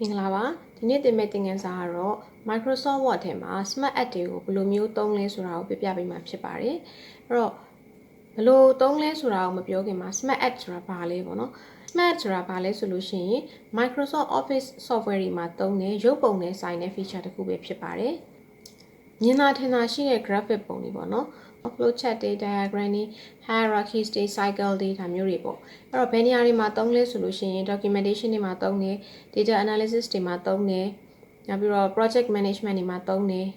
မင်္ဂလာပါဒီနေ့တင်မဲ့သင်ခန်းစာကတော့ Microsoft Word ထဲမှာ Smart Add တွေကိုဘယ်လိုမျိုးသုံးလဲဆိုတာကိုပြပြပေးမှာဖြစ်ပါတယ်အဲ့တော့ဘယ်လိုသုံးလဲဆိုတာကိုမပြောခင်မှာ Smart Add ဆိုတာဘာလဲပေါ့နော် Smart ဆိုတာဘာလဲဆိုလို့ရှိရင် Microsoft Office software တွေမှာသုံးတဲ့ရုပ်ပုံနဲ့ဆိုင်တဲ့ feature တစ်ခုပဲဖြစ်ပါတယ်မြင်သာထင်သာရှိတဲ့ graphic ပုံတွေပေါ့နော် flow chart တွေ diagram တွေ hierarchies တွေ cycle တွေဒါမျိုးတွေပေါ့အဲ့တော့ဘယ်နေရာတွေမှာသုံးလဲဆိုလို့ရှိရင် documentation တွေမှာသုံးတယ် data analysis တွေမှာသုံးတယ်နောက်ပြီးတော့ project management တွေမှာသုံးတယ်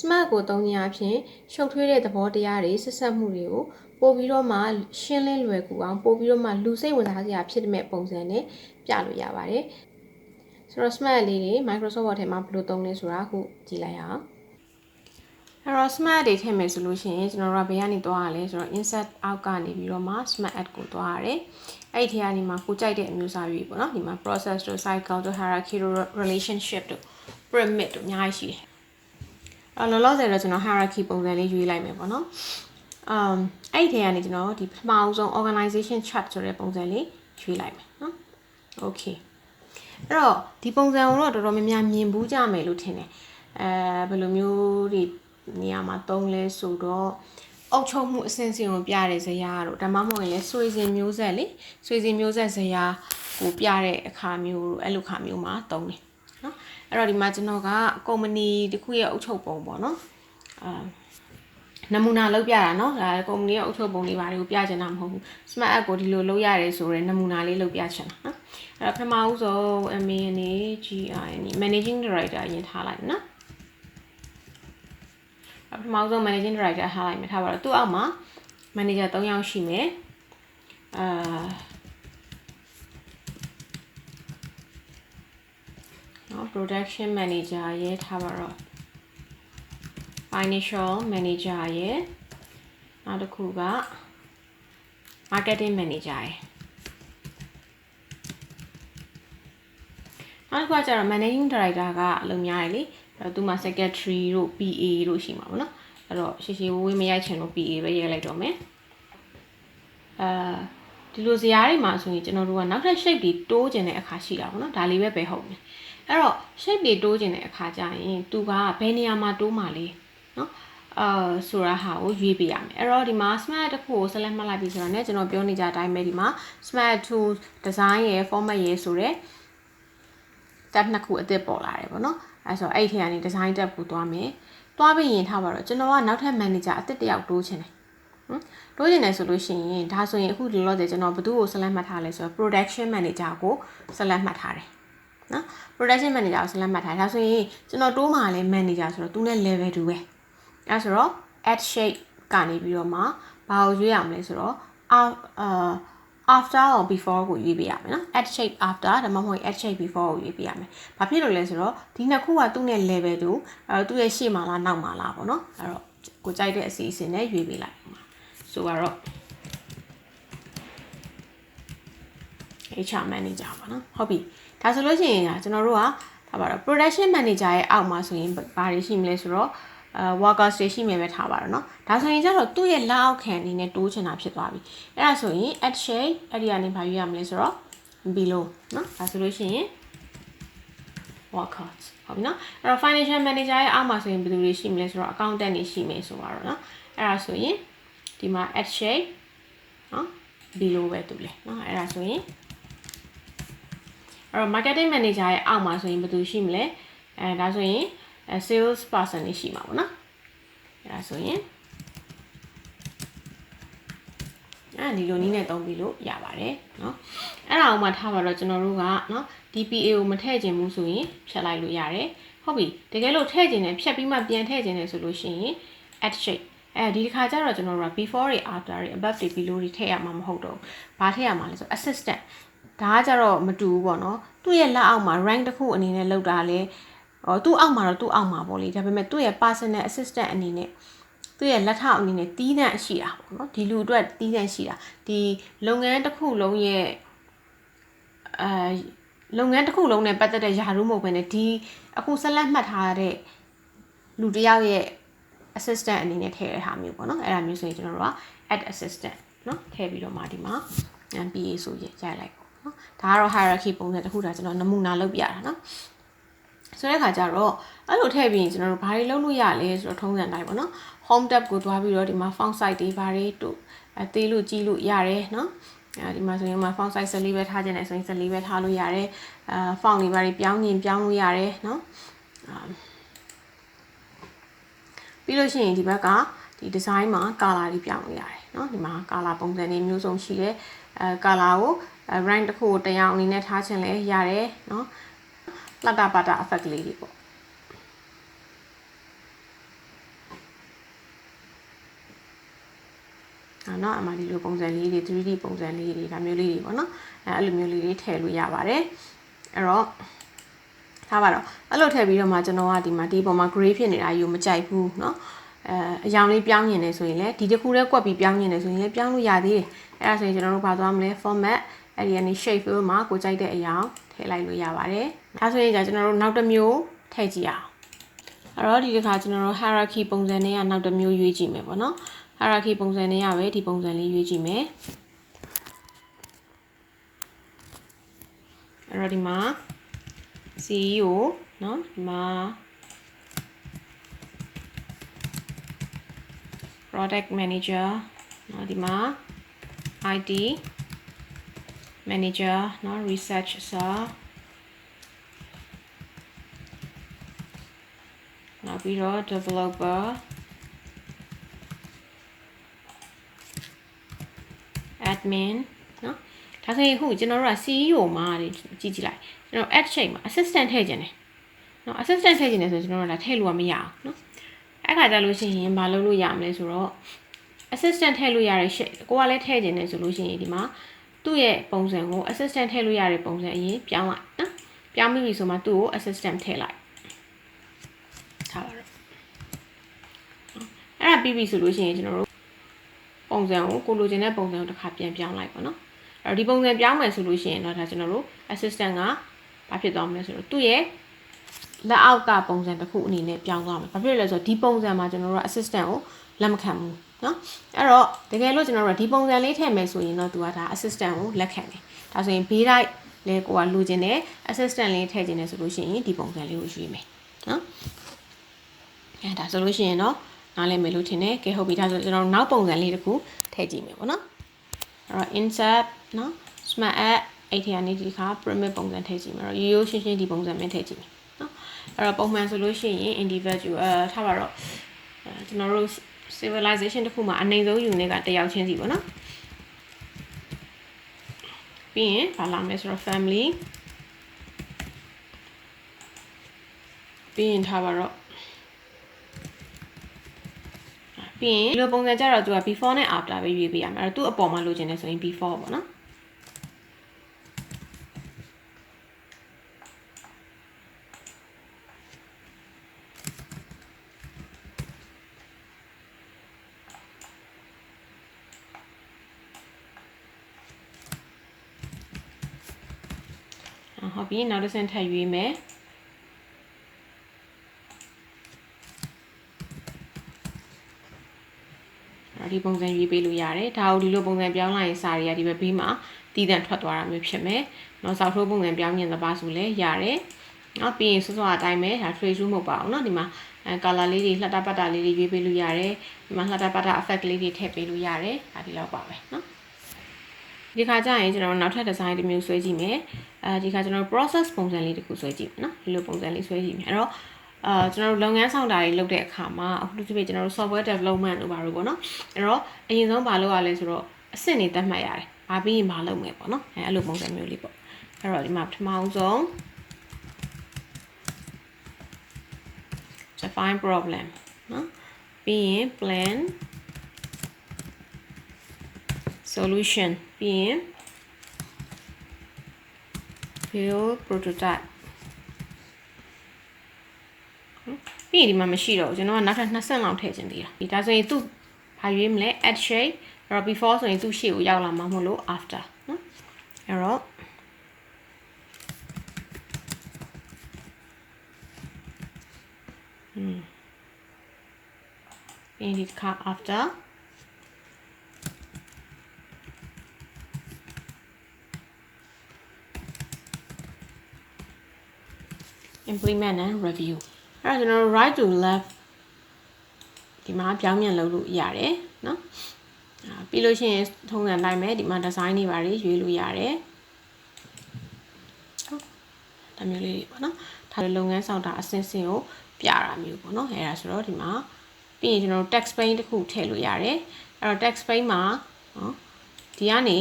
smart ကိုသုံးခြင်းအပြင်ရှုပ်ထွေးတဲ့သဘောတရားတွေဆက်ဆက်မှုတွေကိုပို့ပြီးတော့မှရှင်းလင်းလွယ်ကူအောင်ပို့ပြီးတော့မှလူစိတ်ဝင်စားစရာဖြစ်တဲ့ပုံစံနဲ့ပြလို့ရပါတယ်ဆိုတော့ smart လေးတွေ Microsoft Word ထဲမှာဘယ်လိုသုံးလဲဆိုတာအခုကြည့်လိုက်ရအောင် အဲ့တော့ smart တွေထည့်မယ်ဆိုလို့ရှိရင်ကျွန်တော်တို့ကဘယ်ကနေသွားရလဲဆိုတော့ insert out ကနေပြီးတော့မှ smart add ကိုသွားရတယ်အဲ့ဒီထဲကနေမှကိုကြိုက်တဲ့အမျိုးအစားတွေပေါ့နော်ဒီမှာ process တို့ cycle တို့ hierarchy တို့ relationship တို့ pyramid တို့အများကြီးရှိတယ်အဲ့တော့လောလောဆယ်တော့ကျွန်တော် hierarchy ပုံစံလေးရွေးလိုက်မယ်ပေါ့နော် um အဲ့ဒီထဲကနေကျွန်တော်ဒီပထမအောင်ဆုံး organization chart ဆိုတဲ့ပုံစံလေးရွေးလိုက်မယ်နော် okay အဲ့တော့ဒီပုံစံကိုတော့တော်တော်များများမြင်ဘူးကြမယ်လို့ထင်တယ်အဲဘယ်လိုမျိုးတွေ နေရာမှာသုံးလဲဆိုတော့အုပ်ချုပ်မှုအဆင့်ဆင့်ကိုပြတဲ့ဇယားတို့ဒါမှမဟုတ်ရင်လည်းဆွေစဉ်မျိုးဆက်လေဆွေစဉ်မျိုးဆက်ဇယားကိုပြတဲ့အခါမျိုးတို့အဲ့လိုခါမျိုးမှာသုံးတယ်နော်အဲ့တော့ဒီမှာကျွန်တော်ကကုမ္ပဏီတစ်ခုရဲ့အုပ်ချုပ်ပုံပေါ့နော်အာနမူနာလောက်ပြတာเนาะဒါကုမ္ပဏီရဲ့အုပ်ချုပ်ပုံလေးပါတွေကိုပြချင်တာမဟုတ်ဘူး smart app ကိုဒီလိုလုပ်ရတယ်ဆိုတော့နမူနာလေးလုပ်ပြချင်တာเนาะအဲ့တော့ပထမဦးဆုံး MANA GIN managing director အရင်ထားလိုက်နော် ပထမဆုံး managing director ထားလိုက်မယ်ထားပါတော့သူ့အောက်မှာ manager 3ယောက်ရှိမယ်အာနော် production manager ရေးထားပါတော့ financial manager ရဲ့နောက်တစ်ခုက marketing manager ရဲ့နောက်တစ်ခုကကျတော့ managing director ကအလုပ်များတယ်လေအဲ့ တော့သူမှာ secretary တို့ PA တို့ရှိမှာပေါ့နော်အဲ့တော့ရှေ့ရှေ့ဝေးမရိုက်ချင်လို့ PA ပဲရေးလိုက်တော့မယ်အာဒီလိုဇာတ်တွေမှာဆိုရင်ကျွန်တော်တို့ကနောက်ထပ် shape တွေတိုးကျင်တဲ့အခါရှိတာပေါ့နော်ဒါလေးပဲပဲဟုတ်မယ်အဲ့တော့ shape တွေတိုးကျင်တဲ့အခါကျရင်သူကဘယ်နေရာမှာတိုးမှာလဲနော်အာဆိုတာဟာကိုရွေးပေးရမယ်အဲ့တော့ဒီမှာ smart တစ်ခုကို select မှတ်လိုက်ပြီဆိုတာ ਨੇ ကျွန်တော်ပြောနေကြအတိုင်းပဲဒီမှာ smart tool design ရယ် format ရယ်ဆိုတဲ့ tab နှစ်ခုအသစ်ပေါ်လာတယ်ပေါ့နော် အဲဆိုအဲ့ဒီထဲကနေ design tab ကိုသွားမယ်သွားပြီးရင်ထားပါတော့ကျွန်တော်ကနောက်ထပ် manager အသစ်တစ်ယောက်တိုးချင်တယ်ဟမ်တိုးချင်တယ်ဆိုလို့ရှိရင်ဒါဆိုရင်အခုလောလောဆယ်ကျွန်တော်ဘယ်သူ့ကို select မှတ်ထားလဲဆိုတော့ production manager ကို select မှတ်ထားတယ်နော် production manager ကို select မှတ်ထားတယ်ဒါဆိုရင်ကျွန်တော်တိုးမှာလဲ manager ဆိုတော့သူနဲ့ level 2ပဲအဲဆိုတော့ add shape ကနေပြီးတော့မှဘာကိုရွေးရမလဲဆိုတော့အာအာ after or before ကိုရွေးပေးရမယ်နော် add shape after ဒါမှမဟုတ် add shape before ကိုရွေးပေးရမယ်။ဘာဖြစ်လို့လဲဆိုတော့ဒီနှစ်ခုကသူ့နဲ့ level တူအဲသူ့ရဲ့ရှေ့မှာလားနောက်မှာလားပေါ့နော်။အဲ့တော့ကိုကြိုက်တဲ့အစီအစဉ်နဲ့ရွေးပေးလိုက်ပါ။ဆိုတော့ HR manager ပါနော်။ဟုတ်ပြီ။ဒါဆိုလို့ရှိရင်ကျွန်တော်တို့ကဒါပါတော့ production manager ရဲ့အောက်မှာဆိုရင်ဘာတွေရှိမလဲဆိုတော့ အဲ workers တွေရှိမယ်ပဲထားပါတော့เนาะဒါဆိုရင်ကျတော့သူ့ရဲ့လက်အောက်ခံအနေနဲ့တိုးချင်တာဖြစ်သွားပြီအဲ့ဒါဆိုရင် add shade အဲ့ဒီကနေဘာယူရမလဲဆိုတော့ below เนาะဒါဆိုလို့ရှိရင် workers ဟုတ်ပြီเนาะအဲ့တော့ financial manager ရဲ့အောက်မှာဆိုရင်ဘယ်သူတွေရှိမလဲဆိုတော့ accountant တွေရှိမယ်ဆိုတော့เนาะအဲ့ဒါဆိုရင်ဒီမှာ add shade เนาะ below ပဲတူလဲเนาะအဲ့ဒါဆိုရင်အဲ့တော့ marketing manager ရဲ့အောက်မှာဆိုရင်ဘယ်သူရှိမလဲအဲဒါဆိုရင် sales person တွေရှိမှာပေါ့နော်အဲဒါဆိုရင်အဲဒီလိုနည်းနဲ့သုံးပြီးလို့ရပါတယ်เนาะအဲ့ဒါအောင်မှထားပါတော့ကျွန်တော်တို့ကเนาะ DPA ကိုမထည့်ခြင်းဘူးဆိုရင်ဖြတ်လိုက်လို့ရတယ်ဟုတ်ပြီတကယ်လို့ထည့်ခြင်းနဲ့ဖြတ်ပြီးမှပြန်ထည့်ခြင်းနဲ့ဆိုလို့ရှိရင် add shape အဲဒီတစ်ခါကျတော့ကျွန်တော်တို့က before တွေ after တွေ above တွေ below တွေထည့်ရမှာမဟုတ်တော့ဘာထည့်ရမှာလဲဆို assistant ဒါကကြတော့မတူဘူးပေါ့နော်သူ့ရဲ့လက်အောက်မှာ rank တစ်ခုအနေနဲ့လောက်တာလဲ အော်သူ့အောက်မှာတော့သူ့အောက်မှာပေါ့လေဒါပေမဲ့သူ့ရဲ့ personal assistant အနေနဲ့သူ့ရဲ့လက်ထောက်အနေနဲ့တီးတန့်ရှိတာပေါ့နော်ဒီလူအတွက်တီးတန့်ရှိတာဒီလုပ်ငန်းတစ်ခုလုံးရဲ့အဲလုပ်ငန်းတစ်ခုလုံးနဲ့ပတ်သက်တဲ့ယာရုမဟုတ်ဘဲနဲ့ဒီအခုဆက်လက်မှတ်ထားတဲ့လူတယောက်ရဲ့ assistant အနေနဲ့ထည့်ရတာမျိုးပေါ့နော်အဲ့ဒါမျိုးဆိုရင်ကျွန်တော်တို့က add assistant နော်ထည့်ပြီးတော့မှဒီမှာ MPA ဆိုရရိုက်လိုက်ပေါ့နော်ဒါကတော့ hierarchy ပုံစံတစ်ခုဒါကျွန်တော်နမူနာလုပ်ပြတာနော် ဆိုတဲ့အခါကျတော့အဲ့လိုထည့်ပြီးရင်ကျွန်တော်တို့ဘာတွေလုပ်လို့ရလဲဆိုတော့ထုံးစံတိုင်းပေါ့နော် home tab ကိုသွားပြီးတော့ဒီမှာ font size တွေဘာတွေတို့အသေးလို့ကြီးလို့ရတယ်နော်အဲဒီမှာဆိုရင်မှာ font size 14ပဲထားခြင်းနဲ့ဆိုရင်14ပဲထားလို့ရတယ်အာ font တွေဘာတွေပြောင်းရင်ပြောင်းလို့ရတယ်နော်ပြီးလို့ရှိရင်ဒီဘက်ကဒီ design မှာ color တွေပြောင်းလို့ရတယ်နော်ဒီမှာ color ပုံစံတွေမျိုးစုံရှိတယ်အဲ color ကို rank တစ်ခုကိုတစ်ယောက်အနေနဲ့ထားခြင်းလည်းရတယ်နော် လှတာပါတာ effect လေးတွေပေါ့အာနော်အမှဒီလိုပုံစံလေးတွေ 3D ပုံစံလေးတွေဒါမျိုးလေးတွေပေါ့နော်အဲအဲ့လိုမျိုးလေးတွေထည့်လို့ရပါတယ်အဲ့တော့ထားပါတော့အဲ့လိုထည့်ပြီးတော့မှကျွန်တော်ကဒီမှာဒီပုံမှာ gray ဖြစ်နေတာယူမကြိုက်ဘူးเนาะအဲအယောင်လေးပြောင်းနေတယ်ဆိုရင်လည်းဒီတစ်ခုတည်းကွက်ပြီးပြောင်းနေတယ်ဆိုရင်လည်းပြောင်းလို့ရသေးတယ်အဲ့ဒါဆိုရင်ကျွန်တော်တို့ဘာသွားမလဲ format အဲ့ဒီကနေ shape fill မှာကိုကြိုက်တဲ့အယောင် ထည့်လိုက်လို့ရပါတယ်ဒါဆိုရင်じゃကျွန်တော်တို့နောက်တစ်မျိုးထည့်ကြည့်အောင်အဲ့တော့ဒီတစ်ခါကျွန်တော်တို့ hierarchy ပုံစံနဲ့ကနောက်တစ်မျိုးရွေးကြည့်မယ်ပေါ့နော် hierarchy ပုံစံနဲ့ရပဲဒီပုံစံလေးရွေးကြည့်မယ်အဲ့တော့ဒီမှာ CEO เนาะဒီမှာ product manager เนาะဒီမှာ IT manager เนาะ researcher နောက်ပြီးတော့ developer admin เนาะဒါဆိုရင်ခုကျွန်တော်တို့က CEO မှာကြည့်ကြည့်လိုက်ကျွန်တော် add ချိန်မှာ assistant ထည့်ခြင်းတယ်เนาะ assistant ထည့်ခြင်းတယ်ဆိုကျွန်တော်တို့ကထည့်လို့မရအောင်เนาะအဲ့ခါကျလို့ရှိရင်မလုပ်လို့ရမလဲဆိုတော့ assistant ထည့်လို့ရတဲ့ရှေ့ကိုကလည်းထည့်ခြင်းတယ်ဆိုလို့ရှိရင်ဒီမှာ သူ့ရဲ့ပုံစံကို assistant ထည့်လို့ရတဲ့ပုံစံအရင်ပြောင်းလိုက်နော်ပြောင်းပြီဆိုမှသူ့ကို assistant ထည့်လိုက်ထားပါတော့အဲ့ဒါပြီးပြီဆိုလို့ရှိရင်ကျွန်တော်တို့ပုံစံကိုကိုလိုချင်တဲ့ပုံစံကိုတစ်ခါပြန်ပြောင်းလိုက်ပါနော်အဲ့တော့ဒီပုံစံပြောင်းမယ်ဆိုလို့ရှိရင်တော့ဒါကျွန်တော်တို့ assistant ကဘာဖြစ်သွားမလဲဆိုတော့သူ့ရဲ့လက်အောက်ကပုံစံတစ်ခုအနေနဲ့ပြောင်းသွားမယ်။ဘာဖြစ်လဲဆိုတော့ဒီပုံစံမှာကျွန်တော်တို့က assistant ကိုလက်မခံဘူး နော်အဲ့တော့တကယ်လို့ကျွန်တော်တို့ဒီပုံစံလေးထည့်မယ်ဆိုရင်တော့သူကဒါ assistant ကိုလက်ခံတယ်ဒါဆိုရင်ဘေးလိုက်လဲကိုကလိုချင်တယ် assistant လေးထည့်ချင်တယ်ဆိုလို့ရှိရင်ဒီပုံစံလေးကိုရွေးမယ်နော်အဲဒါဆိုလို့ရှိရင်တော့နားလည်မယ်လို့ထင်တယ်ကဲဟုတ်ပြီဒါဆိုကျွန်တော်နောက်ပုံစံလေးတစ်ခုထည့်ကြည့်မယ်ပေါ့နော်အဲ့တော့ insert နော် smart app အဲ့ဒီကနေဒီခါ pyramid ပုံစံထည့်ကြည့်မယ်အဲ့တော့ရိုးရိုးရှင်းရှင်းဒီပုံစံပဲထည့်ကြည့်မယ်နော်အဲ့တော့ပုံမှန်ဆိုလို့ရှိရင် individual ထားပါတော့ကျွန်တော်တို့ civilization တစ်ခုမှာအနေဆုံး unit ကတယောက်ချင်းစီပေါ့နော်ပြီးရင်ဘာလာမလဲဆိုတော့ family ပြီးရင်ထားပါတော့ပြီးရင်ဒီလိုပုံစံကြတော့သူက before နဲ့ after ပဲရွေးပေးရမှာအဲ့တော့သူ့အပေါ်မှာလိုချင်တယ်ဆိုရင် before ပေါ့နော် ဟုတ်ပြီနောက်တစ်ဆင့်ထပ်ရွေးမယ်ဒီပုံစံရွေးပေးလို့ရတယ်ဒါကိုဒီလိုပုံစံပြောင်းလိုက်ရင်စာတွေကဒီဘက်ဘေးမှာတည်တံ့ထွက်သွားတာမျိုးဖြစ်မယ်เนาะစောက်ထိုးပုံစံပြောင်းရင်သဘာဆိုလဲရတယ်เนาะပြီးရင်စောစောအတိုင်းပဲဒါ trace မဟုတ်ပါဘူးเนาะဒီမှာအဲ color လေးတွေလှတာပတ်တာလေးတွေရွေးပေးလို့ရတယ်ဒီမှာလှတာပတ်တာ effect လေးတွေထည့်ပေးလို့ရတယ်ဒါဒီလောက်ပါပဲเนาะ ဒီခါကျရင်ကျွန်တော်နောက်ထပ် design တစ်မျိုးဆွဲကြည့်မယ်အဲဒီခါကျွန်တော် process ပုံစံလေးတစ်ခုဆွဲကြည့်မယ်နော်ဒီလိုပုံစံလေးဆွဲကြည့်မယ်အဲ့တော့အာကျွန်တော်တို့လုပ်ငန်းဆောင်တာတွေလုပ်တဲ့အခါမှာအခုဒီပြကျွန်တော်တို့ software development လို့ပါလို့ပေါ့နော်အဲ့တော့အရင်ဆုံးဘာလုပ်ရလဲဆိုတော့အဆင့်တွေသတ်မှတ်ရတယ်။ဘာပြီးရင်ဘာလုပ်မယ်ပေါ့နော်။အဲအဲ့လိုပုံစံမျိုးလေးပေါ့။အဲ့တော့ဒီမှာပထမဆုံး define problem နော်။ပြီးရင် plan solution ပြီးရင် build prototype ပြီးရင်ဒီမှာမရှိတော့ဘူးကျွန်တော်ကနောက်ထပ်2ဆင့်လောက်ထည့်ခြင်းသေးတာဒီဒါဆိုရင်သူ့ဘာရွေးမလဲ add shape အဲ့တော့ before ဆိုရင်သူ့ရှေ့ကိုရောက်လာမှာမဟုတ်လို့ after နော်အဲ့တော့อืมပြီးရင်ဒီတစ်ခါ after implement and review အဲ့ဒါကျွန်တော်တို့ right to left ဒီမှာပြောင်းပြန်လုပ်လို့ရတယ်နော်ပြီးလို့ရှိရင်ထုံးစံလိုက်မယ်ဒီမှာ design တွေပါတွေရွေးလို့ရတယ်ဟုတ်ဒါမျိုးလေးတွေပေါ့နော်ဒါလုပ်ငန်းဆောင်တာအစင်စင်ကိုပြတာမျိုးပေါ့နော်အဲ့ဒါဆိုတော့ဒီမှာပြီးရင်ကျွန်တော်တို့ text pane တစ်ခုထည့်လို့ရတယ်အဲ့တော့ text pane မှာနော်ဒီကနေ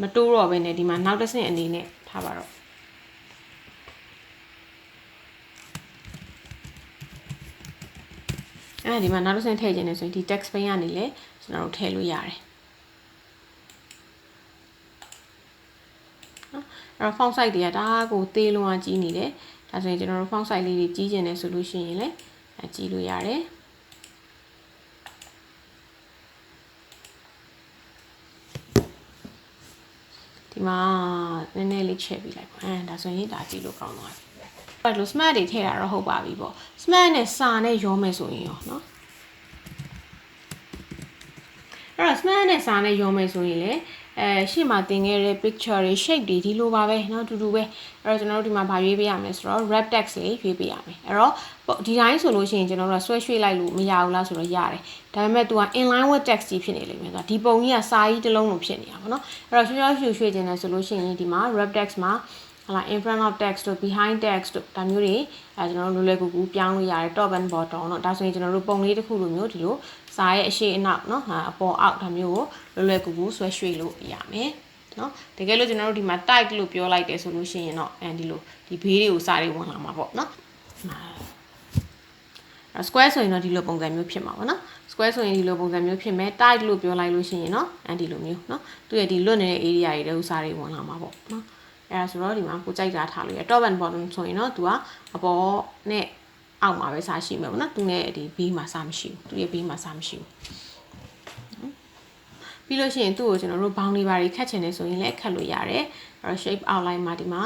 မတိုးတော့ဘဲနဲ့ဒီမှာနောက်တစ်ဆင့်အနေနဲ့ထားပါတော့ အဲဒီမှာနောက်တစ်ဆင့်ထည့်ခြင်းနဲ့ဆိုရင်ဒီ text pane ကနေလည်းကျွန်တော်တို့ထည့်လို့ရတယ်အဲ့တော့ font size တွေကဒါကိုသေးလုံးအောင်ကြီးနေတယ်ဒါဆိုရင်ကျွန်တော်တို့ font size လေးတွေကြီးကျင်တယ်ဆိုလို့ရှိရင်လည်းအကြီးလို့ရတယ်ဒီမှာနည်းနည်းလေးချက်ပြီးလိုက်ပါအဲဒါဆိုရင်ဒါကြည့်လို့ကောင်းသွားပြီ အဲ့လို smart တွေထည့်တာတော့ဟုတ်ပါပြီပေါ့ smart နဲ့စာနဲ့ရောမယ်ဆိုရင်ရောเนาะအဲ့တော့ smart နဲ့စာနဲ့ရောမယ်ဆိုရင်လေအဲရှေ့မှာတင်ခဲ့တဲ့ picture တွေ shape တွေဒီလိုပါပဲเนาะအတူတူပဲအဲ့တော့ကျွန်တော်တို့ဒီမှာဗာရွေးပေးရမယ်ဆိုတော့ wrap text လေးရွေးပေးရမယ်အဲ့တော့ဒီတိုင်းဆိုလို့ရှိရင်ကျွန်တော်တို့ကဆွဲရွှေ့လိုက်လို့မရဘူးလားဆိုတော့ရတယ်ဒါပေမဲ့ तू က inline with text ကြီးဖြစ်နေလိမ့်မယ်ဆိုတော့ဒီပုံကြီးကစာကြီးတစ်လုံးလိုဖြစ်နေတာပေါ့နော်အဲ့တော့ရွှေ့ရွှေ့ရွှေ့ရွှေ့ခြင်းနဲ့ဆိုလို့ရှိရင်ဒီမှာ wrap text မှာ ဟလာ in front of text တို့ behind text တို့ဒါမျိုးတွေအဲကျွန်တော်တို့လွယ်လွယ်ကူကူပြောင်းလို့ရတယ် top and bottom เนาะဒါဆိုရင်ကျွန်တော်တို့ပုံလေးတစ်ခုလိုမျိုးဒီလိုစာရဲ့အရှိအနောက်เนาะဟာအပေါ်အောက်ဒါမျိုးကိုလွယ်လွယ်ကူကူဆွဲရွှေ့လို့ရမယ်เนาะတကယ်လို့ကျွန်တော်တို့ဒီမှာ type လို့ပြောလိုက်တယ်ဆိုလို့ရှိရင်တော့အဲဒီလိုဒီဘေးတွေကိုစာတွေဝင်လာမှာပေါ့เนาะ square ဆိုရင်တော့ဒီလိုပုံစံမျိုးဖြစ်မှာပေါ့နော် square ဆိုရင်ဒီလိုပုံစံမျိုးဖြစ်မယ် tight လို့ပြောလိုက်လို့ရှိရင်တော့အဲဒီလိုမျိုးနော်သူရဲ့ဒီလွတ်နေတဲ့ area တွေတဲ့ဥစားတွေဝင်လာမှာပေါ့နော် အဲဒါဆိုတော့ဒီမှာကိုကြိုက်တာထားလို့ရ top and bottom ဆိုရင်တော့သူကအပေါ်နဲ့အောက်မှာပဲစားရှိမှာပေါ့နော်သူနဲ့ဒီ B မှာစားမရှိဘူးသူရဲ့ B မှာစားမရှိဘူးပြီးလို့ရှိရင်သူ့ကိုကျွန်တော်တို့ bound တွေပါတွေခတ်ချင်နေဆိုရင်လည်းခတ်လို့ရတယ်အဲတော့ shape outline မှာဒီမှာ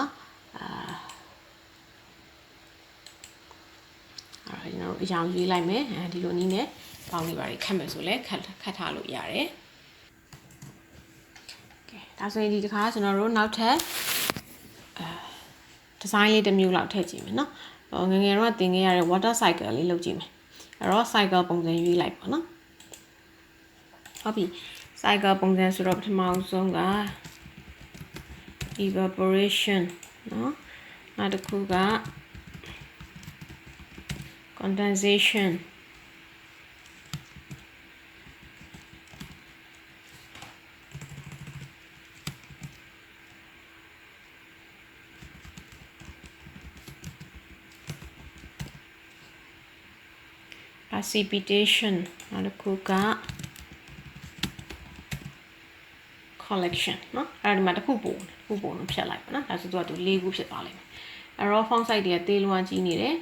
အာအဲ့တော့ကျွန်တော်တို့အရောင်ရွေးလိုက်မယ်အဲဒီလိုနည်းနဲ့ပေါင်းလေးပါတွေခတ်မယ်ဆိုလဲခတ်ခတ်ထားလို့ရတယ်ကဲဒါဆိုရင်ဒီတစ်ခါကျွန်တော်တို့နောက်ထပ်အဲ ဒီဇိုင်းလေးတစ်မျိုးလောက်ထည့်ကြည့်မယ်နော်ဟိုငငယ်တော့တင်ခဲ့ရတဲ့ water cycle လေးလုပ်ကြည့်မယ်အဲ့တော့ cycle ပုံစံရွေးလိုက်ပါနော်ဟုတ်ပြီ cycle ပုံစံဆိုတော့ပထမဆုံးက evaporation နော်နောက်တစ်ခုက condensation precipitation နောက်တစ်ခုက collection เนาะအဲ့ဒီမှာတစ်ခုပုံတစ်ခုပုံဖြတ်လိုက်ပါเนาะဒါဆိုတော့သူ၄ခုဖြစ်သွားလိမ့်မယ်အဲ့တော့ font size တွေကတေးလွှမ်းကြီးနေတယ်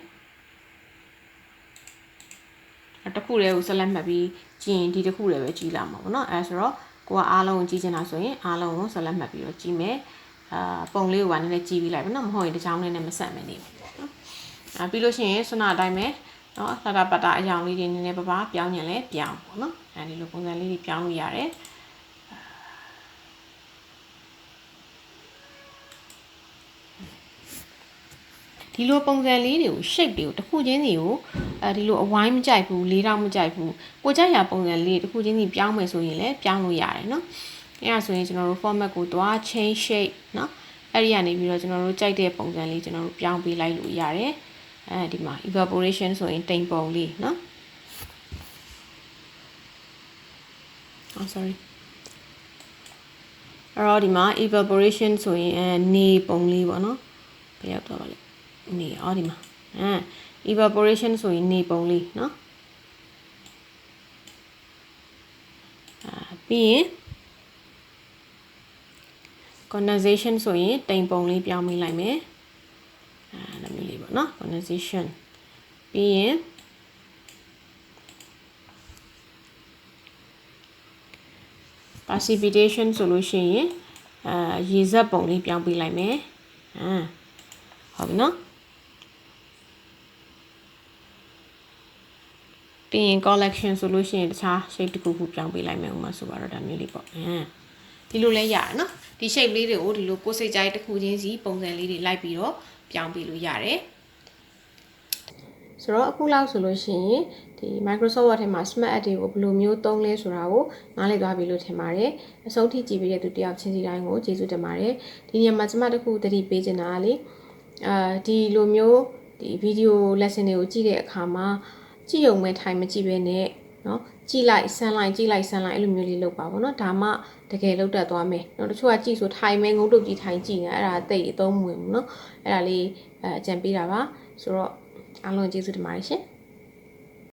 တစ်ခုတည်းကိုဆက်လက်မှတ်ပြီးကြည့်ရင်ဒီတစ်ခုတည်းပဲကြည့်လာမှာပေါ့နော်အဲဆိုတော့ကိုကအားလုံးကိုကြည့်ချင်တာဆိုရင်အားလုံးကိုဆက်လက်မှတ်ပြီးတော့ကြည့်မယ်အာပုံလေးကိုကနည်းနည်းကြည့်ပြီးလိုက်ပါနော်မဟုတ်ရင်တစ်ချောင်းနဲ့မဆက်မနေဘူးနော်အာပြီးလို့ရှိရင်ဆွနာအတိုင်းပဲ နော်ဆတာပတာအယောင်လေးတွေနည်းနည်းပါးပါပြောင်းရင်လည်းပြောင်းပေါ့နော်အဲဒီလိုပုံစံလေးတွေပြောင်းလို့ရတယ်ဒီလိုပုံစံလေးတွေကို shape တွေကိုတစ်ခုချင်းစီကိုအဲဒီလိုအဝိုင်းမကြိုက်ဘူးလေးတော့မကြိုက်ဘူးကိုကြိုက်ရပုံစံလေးတစ်ခုချင်းစီပြောင်းမယ်ဆိုရင်လည်းပြောင်းလို့ရတယ်เนาะအဲဒါဆိုရင်ကျွန်တော်တို့ format ကိုသွား change shape เนาะအဲ့ဒီကနေပြီးတော့ကျွန်တော်တို့ကြိုက်တဲ့ပုံစံလေးကျွန်တော်တို့ပြောင်းပေးလိုက်လို့ရတယ် အဲဒီမှာ evaporation ဆိုရင်တိမ်ပုံလေးเนาะ oh sorry အဲ့တော့ဒီမှာ evaporation ဆိုရင်အဲနေပုံလေးပေါ့နော်ဘယ်ရောက်တော့ပါလဲနေအော်ဒီမှာအဲ evaporation ဆိုရင်နေပုံလေးเนาะအာပြီးရင် condensation ဆိုရင်တိမ်ပုံလေးပြောင်းမိလိုက်မယ်အဲဒါမျိုးလေး ပေါ့နော် conversation ပြီးရင် precipitation ဆိုလို့ရှိရင်အာရေစက်ပုံလေးပြောင်းပေးလိုက်မယ်အာဟုတ်ပြီနော်ပြီးရင် collection ဆိုလို့ရှိရင်တခြား shape တစ်ခုခုပြောင်းပေးလိုက်မယ်ဥမာဆိုပါတော့ဒါမျိုးလေးပေါ့အင်းဒီလိုလဲရတယ်နော်ဒီ shape လေးတွေကိုဒီလိုကိုယ်စိတ်ကြိုက်တစ်ခုချင်းစီပုံစံလေးတွေလိုက်ပြီးတော့ပြောင်းပေးလို့ရတယ် ဆိုတော့အခုလောက်ဆိုလို့ရှိရင်ဒီ Microsoft Word ထဲမှာ Smart Add တွေကိုဘယ်လိုမျိုးသုံးလဲဆိုတာကိုနားလည်သွားပြီလို့ထင်ပါတယ်။အဆုံးထိကြည့်ပြီးတဲ့သူတယောက်ချင်းစီတိုင်းကိုကျေးဇူးတင်ပါတယ်။ဒီညမှာကျွန်မတခုသတိပေးချင်တာကလေအာဒီလိုမျိုးဒီ video lesson တွေကိုကြည့်တဲ့အခါမှာကြည့်ုံမဲ့ထိုင်မကြည့်ဘဲနဲ့နော်ကြည့်လိုက်ဆန်းလိုက်ကြည့်လိုက်ဆန်းလိုက်အဲ့လိုမျိုးလေးလုပ်ပါဗောနော်ဒါမှတကယ်လောက်တက်သွားမယ်နော်တချို့ကကြည့်ဆိုထိုင်မဲငုတ်တုတ်ကြည့်ထိုင်ကြည့်နေအဲ့ဒါတိတ်အသုံးမဝင်ဘူးနော်အဲ့ဒါလေးအကြံပေးတာပါဆိုတော့ အားလုံးကျေးဇူးတင်ပါတယ်ရှင်